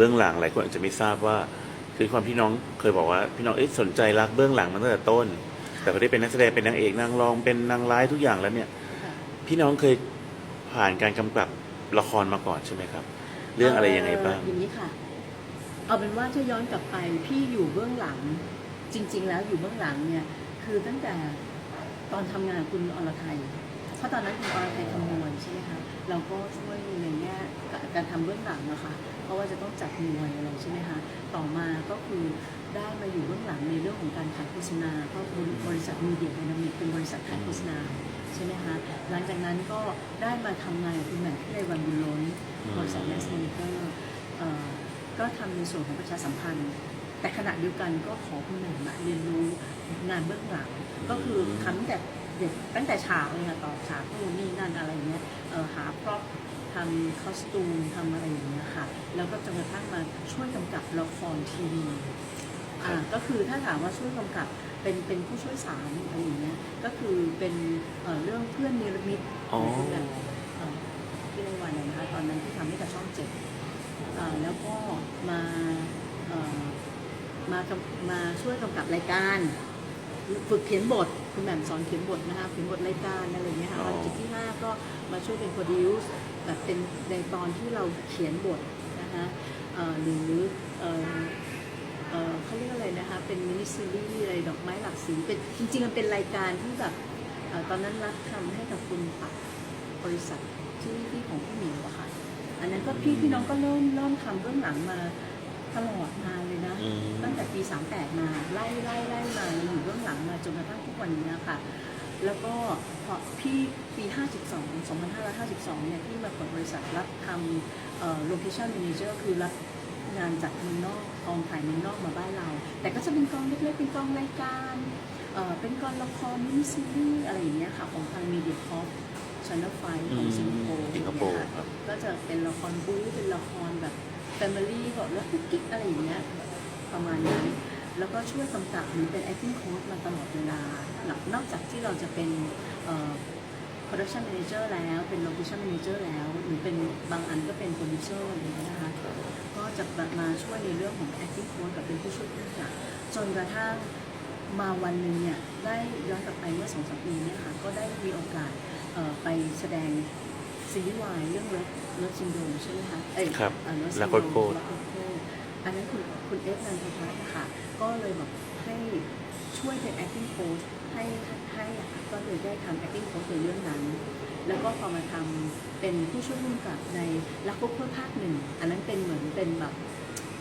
เบื้องหลังหลายคนอาจจะไม่ทราบว่า คือความพี่น้องเคยบอกว่าพี่น้องเอ๊ะสนใจรักเบื้องหลังมาตั้งแต่ต้น แต่พอได้เป็นนักแสดงเป็นนางเอกนางรองเป็นนางร้ายทุกอย่างแล้วเนี่ย พี่น้องเคยผ่านการกำกับละครมาก่อนใช่ไหมครับ เรื่องอะไรยังไงบ้างเอย่างนี้ค่ะ เอาเป็นว่าถ้าย้อนกลับไปพี่อยู่เบื้องหลัง จริง ๆ แล้วอยู่เบื้องหลังเนี่ย คือตั้งแต่ตอนทำงานกับคุณอรไทยเพราะตอนนั้นคุณอรไทยทำมวยใช่ไหมคะเราก็ช่วยในแง่การทำเบื้องหลังนะคะ ราะว่าจะต้องจัดมวยอะไรใช่ไหมคะ ต่อมาก็คือได้มาอยู่เบื้องหลังในเรื่องของการถ่ายโฆษณาเพราะบริษัทมีเดียไดนามิกเป็นบริษัทถ่ายโฆษณาใช่ไหมคะ หลังจากนั้นก็ได้มาทำงานกับคุณแหม่มที่ในวันบุญล้นบริษัทแมสเมเกอร์ก็ทำในส่วนของประชาสัมพันธ์ แต่ขณะเดียวกันก็ขอคุณแหม่มมาเรียนรู้งานเบื้องหลัง ก็คือทำตั้งแต่เด็กตั้งแต่ฉากเลยค่ะต่อฉากนู่นนี่นั่นอะไรเงี้ยเอ่อหาพร็อพทำคอสตูมทำอะไรอย่างเงี้ยค่ะ แล้วก็จนกระทั่งมาช่วยกำกับละครทีวีอ่าก็คือถ้าถามว่าช่วยกำกับเป็นเป็นผู้ช่วยสารอะไรอย่างเงี้ยก็คือเป็นเอ่อเรื่องเพื่อนนิรมิตอ๋อของคุณแหม่มเอ่อที่ในวันนะคะตอนนั้นที่ทำให้กับช่องเจ็ดอ่าแล้วก็มาเอ่อมากำมาช่วยกำกับรายการ ฝึกเขียนบทคุณแหม่มสอนเขียนบทนะคะเขียนบทรายการอะไรอย่างเงี้ยค่ะอ๋อ วันจุดที่ห้าก็มาช่วยเป็นโปรดิวส์แบบเป็นในตอนที่เราเขียนบทนะคะเอ่อหรือเอ่อเอ่อเขาเรียกอะไรนะคะ เป็นมินิซีรีส์อะไรดอกไม้หลากสีเป็นจริงๆมันเป็นรายการที่แบบเอ่อตอนนั้นรับทำให้กับคุณปักบริษัทที่ที่ของพี่หมิวอะค่ะ อันนั้นก็พี่พี่น้องก็เริ่มเริ่มทำเบื้องหลังมาตลอดนานเลยนะอืมตั้งแต่ปี 38 มาไล่ไล่ไล่มาอยู่เบื้องหลังมาจนกระทั่งทุกวันนี้ค่ะ แล้วก็พอพี่ปี 52 2552 เนี่ยที่มาเปิดบริษัทรับทำโลเคชั่น m ม n a เจอร์คือรับงานจากเมืองนอกกองถ่ายเมืองนอกมาบ้านเรา แต่ก็จะเป็นกองเล็กๆ เป็นกองรายการเอ่อเป็นกองละครมินิซีรีส์อะไรอย่างเงี้ยค่ะ ของทางมีเดียคอร์ช n น l ไฟของสิงคโปร์สิงคโปร์เนี่ยครัค่ะบก็จะเป็นละครบู๊เป็นละครแบบแฟมิลี่แบบแล้วกุ๊กกิ๊กอะไรอย่างเงี้ยประมาณนั้น แล้วก็ช่วยกำกับหรือเป็น acting coach มาตลอดเวลาหลัง นอกจากที่เราจะเป็นเอ่อ production manager แล้วเป็น location manager แล้วหรือเป็นบางอันก็เป็น producer อะไรอย่างเงี้ยนะคะ ก็จะมาช่วยในเรื่องของ acting coach กับเป็นผู้ช่วยผู้กำกับจนกระทั่งมาวันหนึ่งเนี่ยได้ย้อนกลับไปเมื่อสองสามปีเนี่ยค่ะก็ได้มีโอกาสเอ่อไปแสดงซีรีส์วายเรื่องเลิฟเลิฟซินโดมใช่ไหมคะเอ้ยครับเอ่อ Love รักโคตร Syndrome โคตรรักโคตรโคตรอันนั้นคุณคุณเอฟนันทพัฒน์ค่ะก็เลยแบบให้ ช่วยเป็น acting coach ให้ให้ก็เลยได้ทำ acting coach ในเรื่องนั้น แล้วก็พอมาทำเป็นผู้ช่วยร่วมกับในรักโคตรโคตรภาคหนึ่ง อันนั้นเป็นเหมือนเป็นแบบ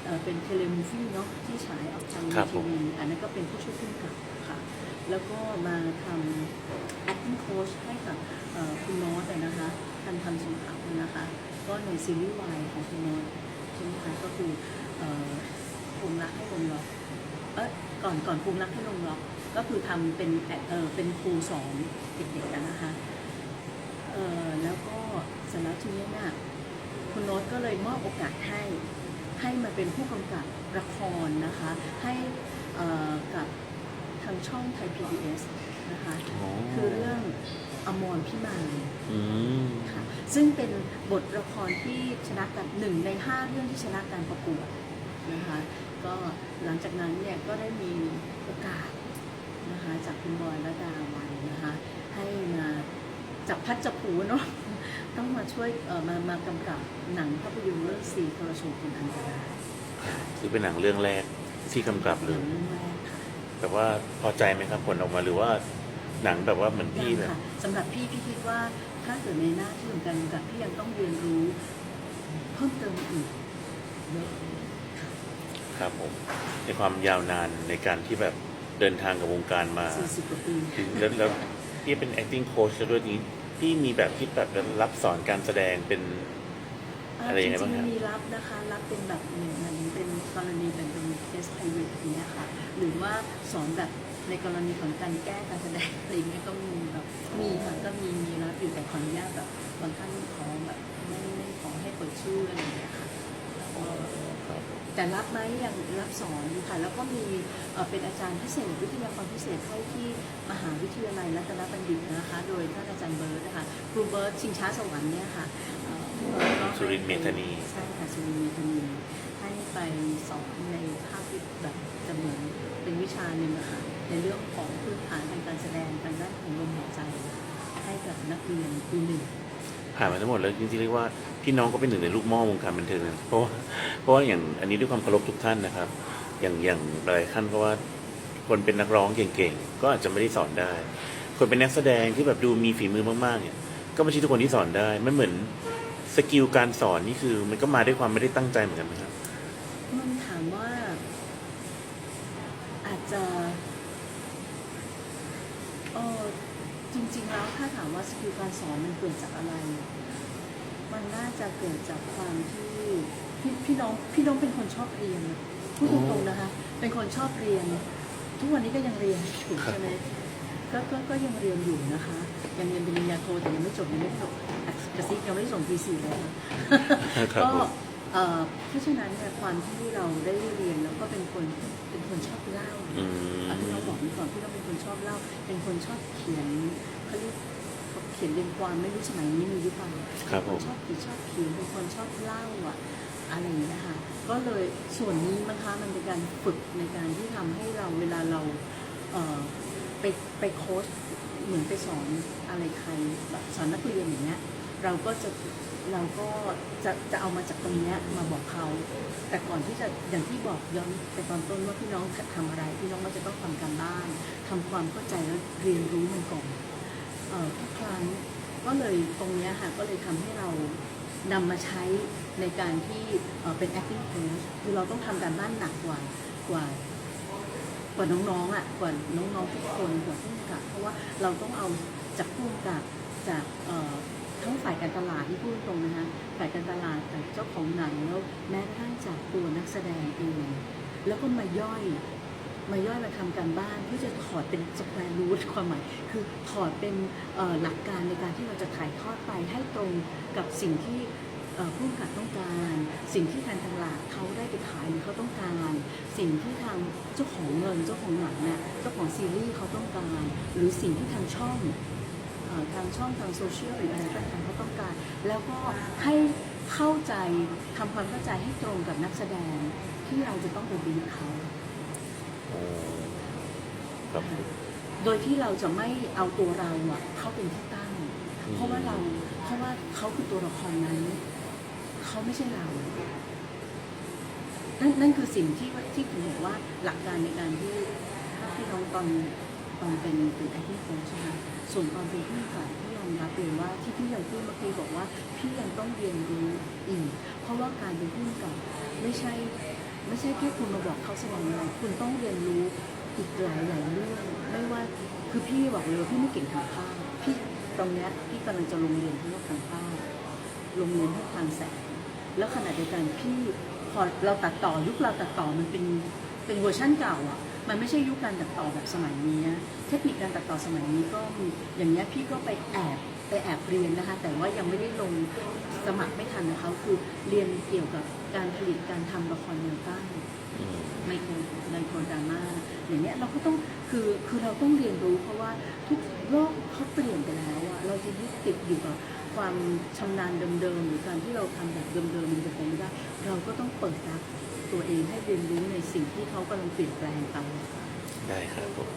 เอ่อเป็นเทเลมูฟี่เนาะที่ฉายออกทางครับผทีมวีอันนั้นก็เป็นผู้ช่วยร่วมกับค่ะ แล้วก็มาทำ acting coach ให้กับเอ่อคุณโน้ตอะนะคะทันทันสงขาวนะคะ ก็ในซีรีส์วายของคุณโน้ตใช่ไหมคะก็คือเอ่อภูมิรักให้ลงล็อก เออก่อนก่อนภูมิรักให้ลงล็อกก็คือทำเป็นเออเป็นครูสอนเด็กๆอะนะคะเออแล้วก็เสร็จแล้วทีนี้น่ะคุณโน้ตก็เลยมอบโอกาสให้ให้มาเป็นผู้กำกับละครนะคะ ให้เอ่อกับทางช่องไทย PBS นะคะอ๋อคือเรื่องอมรพิมานอืมค่ะซึ่งเป็นบทละครที่ชนะกันหนึ่งในห้าเรื่องที่ชนะการประกวด นะคะก็หลังจากนั้นเนี่ยก็ได้มีโอกาสนะคะจากคุณบอยและดาวันนะคะให้มาจับพัดจับผูเนาะต้องมาช่วยเอ่อมามากำกับหนังภาพยนตร์เรื่องสีโทรโชว์คนอันตรายคือเป็นหนังเรื่องแรกที่กำกับเลหนัยงเรื่องแรกค่ะแต่ว่าพอใจไหมครับผลออกมาหรือว่าหนังแบบว่าเหมือนพี่ยังแบบค่ะสำหรับพี่พี่คิดว่าถ้าเกิดในหน้าที่ของการกำกับพี่ยังต้องเรียนรู้เพิ่มเติมอีกเยอะ ครับผมในความยาวนานในการที่แบบเดินทางกับวงการมาสี่สิบกว่าปีถึงแล้วแล้วพี่เป็น acting coach แล้วด้วยนี้พี่มีแบบที่แบบรับสอนการแสดงเป็น อะไรยังไงบ้างจครับริงๆมีรับนะคะ รับเป็นแบบเหมือนมันเป็นกรณีเป็นเป็น test private อย่างเงี้ยค่ะ หรือว่าสอนแบบในกรณีของการแก้การแสดงอะไรอย่างเงี้ยก็มีแบบมีค่ะก็มีมีรับอยู่แต่ขออนุญาตแบบบางท่านขอแบบไม่ไม่ขอให้เปิดชื่ออะไรอย่างเงี้ยค่ะ ครับ แต่รับไหมยังรับสอนอยู่ค่ะแล้วก็มีเอ่อเป็นอาจารย์พิเศษวิทยากรพิเศษให้ที่มหาวิทยาลัยรัตนบัณฑิตนะคะ โดยท่านอาจารย์เบิร์ตนะคะครูเบิร์ตชิงช้าสวรรค์เนี่ยค่ะเอ่อพี่เบิร์ตก็ให้สุรินทร์เมธานีใช่ค่ะสุรินทร์เมธานีให้ไปสอนในภาควิแบบจะเหมือนเป็นวิชาหนึ่งอะค่ะในเรื่องของพื้นฐานทางการแสดงทางด้านของลมหายใจให้กับนักเรียนปีหนึ่งผ่านมาทั้งหมดแล้วจริงๆเรียกว่า พี่น้องก็เป็นหนึ่งในลูกหม้อวงการบันเทิงนะเพราะว่าเพราะว่าอย่างอันนี้ด้วยความเคารพทุกท่านนะครับ อย่างอย่างหลายท่านเพราะว่าคนเป็นนักร้องเก่งๆก็อาจจะไม่ได้สอนได้ คนเป็นนักแสดงที่แบบดูมีฝีมือมากๆเนี่ยก็ไม่ใช่ทุกคนที่สอนได้ไม่เหมือนสกิลการสอนนี่คือ มันก็มาด้วยความไม่ได้ตั้งใจเหมือนกันนะครับ มันถามว่า อาจจะเออจริงๆแล้วถ้าถามว่าสกิลการสอนมันเกิดจากอะไร มันน่าจะเกิดจากความที่พี่พี่น้องพี่น้องเป็นคนชอบเรียนพูดตรงๆนะคะ เป็นคนชอบเรียน ทุกวันนี้ก็ยังเรียนอยู่ครับใช่ไหมก็ก็ก็ยังเรียนอยู่นะคะยังเรียนปริญญาโทแต่ยังไม่จบยังไม่จบกระซิบยังไม่ได้ส่งทีสี่เลยนะครับก็ผมเอ่อเพราะฉะนั้นเนี่ยความที่เราได้เรียนแล้วก็เป็นคนเป็นคนชอบเล่าอืมอะที่เราบอกนี่ก่อนที่เราเป็นคนชอบเล่า เป็นคนชอบเขียนเขาเรียกเขียนเรียงความไม่รู้สมัยนี้มีหรือเปล่าครับผมเป็นนชอบเขียนชอบเขียนเป็นคนชอบเล่าอะอะไรอย่างเงี้ยค่ะก็เลยส่วนนี้มันคะมันเป็นการฝึกในการที่ทำให้เราเวลาเราเอ่อไปไปโค้ชเหมือนไปสอนอะไรใครแบบสอนนักเรียนอย่างเงี้ยเราก็จะเราก็จะจะเอามาจากตรงเนี้ยมาบอกเขา แต่ก่อนที่จะอย่างที่บอกย้อนไปตอนต้นว่าพี่น้องจะทำอะไรพี่น้องก็จะต้องทำการบ้านทำความเข้าใจแล้วเรียนรู้มันก่อนเอ่อ ทุกครั้งก็เลยตรงนี้ค่ะก็เลยทำให้เรานำมาใช้ในการที่เออเป็น acting coach คือเราต้องทำการบ้านหนักกว่ากว่ากว่าน้องๆอะกว่าน้องๆทุกคนกว่าผู้กับ เพราะว่าเราต้องเอาจากผู้กับจากทั้งฝ่ายการตลาดที่พูดตรงนะคะฝ่ายการตลาดแต่เจ้าของหนังแล้วแม้กระทั่งจากตัวนักแสดงเองแล้วก็มาย่อย มาย่อยมาทำการบ้านเพื่อจะถอดเป็นสแควร์รูทความหมาย คือถอดเป็นหลักการในการที่เราจะถ่ายทอดไปให้ตรงกับสิ่งที่ผู้กับต้องการ สิ่งที่ทางตลาดเขาได้ไปขายหรือเขาต้องการ สิ่งที่ทางเจ้าของเงินเจ้าของหนังเนี่ยเจ้าของซีรีส์เขาต้องการ หรือสิ่งที่ทางช่องทางช่องทางโซเชียลหรืออะไรต่างๆเขาต้องการ แล้วก็ให้เข้าใจทำความเข้าใจให้ตรงกับนักแสดงที่เราจะต้องไปบีบเขา ครับ โดยที่เราจะไม่เอาตัวเราอะเข้าเป็นที่ตั้ง เพราะว่าเราเพราะว่าเขาคือตัวละครนั้นเขาไม่ใช่เรา นั่นนั่นคือสิ่งที่ที่ผมบอกว่าหลักการในการที่ถ้าพี่น้องตอนตอนเป็นเป็นไอที่โค้ชใช่ไหมส่วนตอนเป็นผู้กับพี่ยอมรับเลยว่าที่พี่ยังพูดเมื่อกี้บอกว่าพี่ยังต้องเรียนรู้อีกเพราะว่าการเป็นผู้กำกับไม่ใช่ ไม่ใช่แค่คุณมาบอกเขาแสดงอะไรคุณต้องเรียนรู้อีกหลายหลายเรื่องไม่ว่าคือพี่บอกเลยว่าพี่ไม่เก่งทางภาพพี่ตรงเนี้ยพี่กำลังจะลงเรียนที่ว่าทางภาพลงเรียนที่ทางแสงแล้วขณะเดียวกันพี่พอเราตัดต่อยุคเราตัดต่อมันเป็นเป็นเวอร์ชั่นเก่าอะมันไม่ใช่ยุคการตัดต่อแบบสมัยนี้เทคนิคการตัดต่อสมัยนี้ก็มีอย่างเงี้ยพี่ก็ไปแอบไปแอบเรียนนะคะ แต่ว่ายังไม่ได้ลงสมัครไม่ทันนะคะคือเรียนเกี่ยวกับ การผลิตการทำละครแนวตั้งอืมไมโครไมโครดราม่าอย่างเงี้ยเราก็ต้องคือคือเราต้องเรียนรู้เพราะว่าทุกโลกเขาเปลี่ยนไปแล้วอะเราจะยึดติดอยู่กับความชำนาญเดิมๆหรือการที่เราทำแบบเดิมๆมันจะเป็นไม่ได้ เราก็ต้องเปิดรับตัวเองให้เรียนรู้ในสิ่งที่เขากำลังเปลี่ยนแปลงไปได้ครับผม